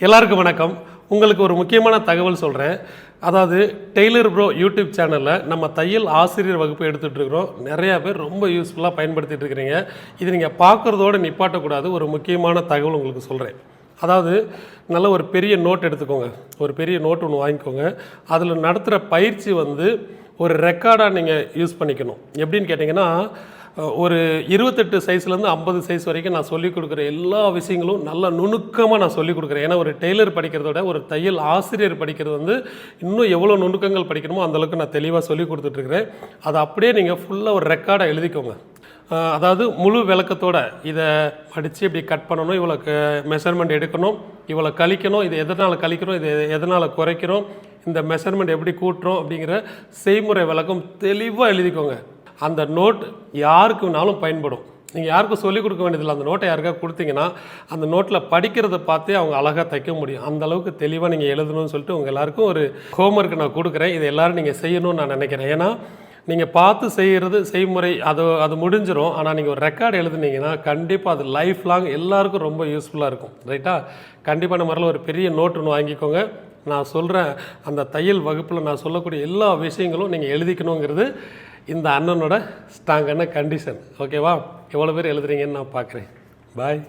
எல்லாருக்கும் வணக்கம். உங்களுக்கு ஒரு முக்கியமான தகவல் சொல்கிறேன் அதாவது டெய்லர் ப்ரோ யூடியூப் சேனலில் நம்ம தையல் ஆசிரியர் வகுப்பு எடுத்துகிட்டு இருக்கிறோம் நிறையா பேர் ரொம்ப யூஸ்ஃபுல்லாக பயன்படுத்திகிட்டு இருக்கிறீங்க இது நீங்கள் பார்க்குறதோட நிப்பாட்டக்கூடாது. ஒரு முக்கியமான தகவல் உங்களுக்கு சொல்கிறேன் அதாவது நல்ல ஒரு பெரிய நோட் எடுத்துக்கோங்க. ஒரு பெரிய நோட் ஒன்று வாங்கிக்கோங்க. அதில் நடத்துகிற பயிற்சி வந்து ஒரு ரெக்கார்டாக நீங்கள் யூஸ் பண்ணிக்கணும். எப்படின்னு கேட்டிங்கன்னா ஒரு இருபத்தெட்டு சைஸ்லேருந்து ஐம்பது சைஸ் வரைக்கும் நான் சொல்லிக் கொடுக்குற எல்லா விஷயங்களும் நல்ல நுணுக்கமாக நான் சொல்லிக் கொடுக்குறேன். ஏன்னா ஒரு டெய்லர் படிக்கிறத விட ஒரு தையல் ஆசிரியர் படிக்கிறது வந்து இன்னும் எவ்வளோ நுணுக்கங்கள் படிக்கணுமோ அந்தளவுக்கு நான் தெளிவாக சொல்லி கொடுத்துட்ருக்குறேன் அதை அப்படியே நீங்கள் ஃபுல்லாக ஒரு ரெக்கார்டை எழுதிக்கோங்க. அதாவது முழு விளக்கத்தோட இதை படித்து இப்படி கட் பண்ணணும் இவ்வளோ மெஷர்மெண்ட் எடுக்கணும் இவ்வளோ கழிக்கணும் இது எதனால் கழிக்கிறோம் இது எதனால் குறைக்கிறோம் இந்த மெஷர்மெண்ட் எப்படி கூட்டுறோம் அப்படிங்கிற செய்முறை விளக்கம் தெளிவாக எழுதிக்கோங்க. அந்த நோட் யாருக்குனாலும் பயன்படும். நீங்கள் யாருக்கும் சொல்லிக் கொடுக்க வேண்டியதில்லை. அந்த நோட்டை யாருக்காக கொடுத்தீங்கன்னா அந்த நோட்டில் படிக்கிறத பார்த்தே அவங்க அழகாக தைக்க முடியும். அந்த அளவுக்கு தெளிவாக நீங்கள் எழுதணும்னு சொல்லிட்டு உங்கள் எல்லாருக்கும் ஒரு ஹோம்ஒர்க் நான் கொடுக்குறேன். இதை எல்லோரும் நீங்கள் செய்யணும்னு நான் நினைக்கிறேன். ஏன்னா நீங்கள் பார்த்து செய்கிறது செய்முறை அது அது முடிஞ்சிடும் ஆனால் நீங்கள் ஒரு ரெக்கார்டு எழுதுனீங்கன்னா கண்டிப்பாக அது லைஃப் லாங் எல்லாருக்கும் ரொம்ப யூஸ்ஃபுல்லாக இருக்கும். ரைட்டா கண்டிப்பான முறையில் ஒரு பெரிய நோட்டு ஒன்று வாங்கிக்கோங்க. நான் சொல்கிறேன் அந்த தையல் வகுப்பில் நான் சொல்லக்கூடிய எல்லா விஷயங்களும் நீங்கள் எழுதிக்கணுங்கிறது இந்த அண்ணனோட ஸ்ட்ராங்கான கண்டிஷன் ஓகேவா எவ்வளோ பேர் எழுதுறீங்கன்னு நான் பார்க்குறேன். பாய்